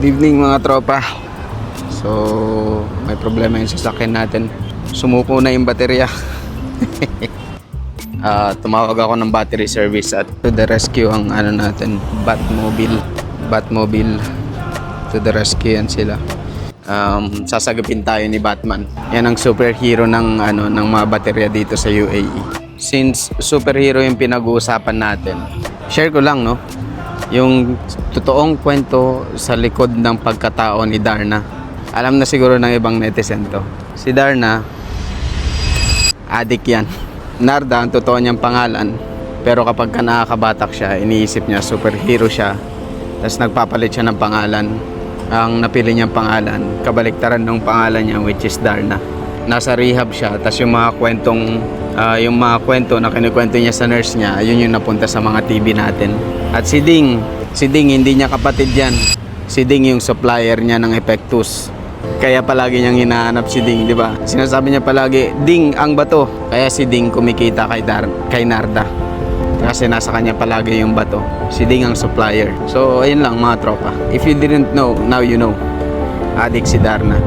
Good evening mga tropa. So, may problema yung sasakyan natin. Sumuko na yung baterya. Ah, tumawag ako ng battery service at to the rescue ang ano natin, Batmobile. Batmobile to the rescue yan sila. Um, sasagapin tayo ni Batman. Yan ang superhero ng ano ng mga baterya dito sa UAE. Since superhero yung pinag-uusapan natin, share ko lang no, yung totoong kwento sa likod ng pagkatao ni Darna. Alam na siguro ng ibang netizen to. Si Darna, adik yan. Narda ang totoo niyang pangalan. Pero kapag ka nakakabatak siya, iniisip niya superhero siya. Tapos nagpapalit siya ng pangalan. Ang napili niyang pangalan, kabaliktaran ng pangalan niya which is Darna. Nasa rehab siya, tapos yung mga kwentong ah, yung mga kwento na kinikwento niya sa nurse niya, yun yung napunta sa mga TV natin. At si Ding, si Ding hindi niya kapatid yan. Si Ding yung supplier niya ng Epectus. Kaya palagi niyang hinahanap si Ding, di ba? Sinasabi niya palagi, Ding ang bato. Kaya si Ding kumikita kay, Dar kay Narda. Kasi nasa kanya palagi yung bato. Si Ding ang supplier. So, ayun lang mga tropa. If you didn't know, now you know. Adik si Darna.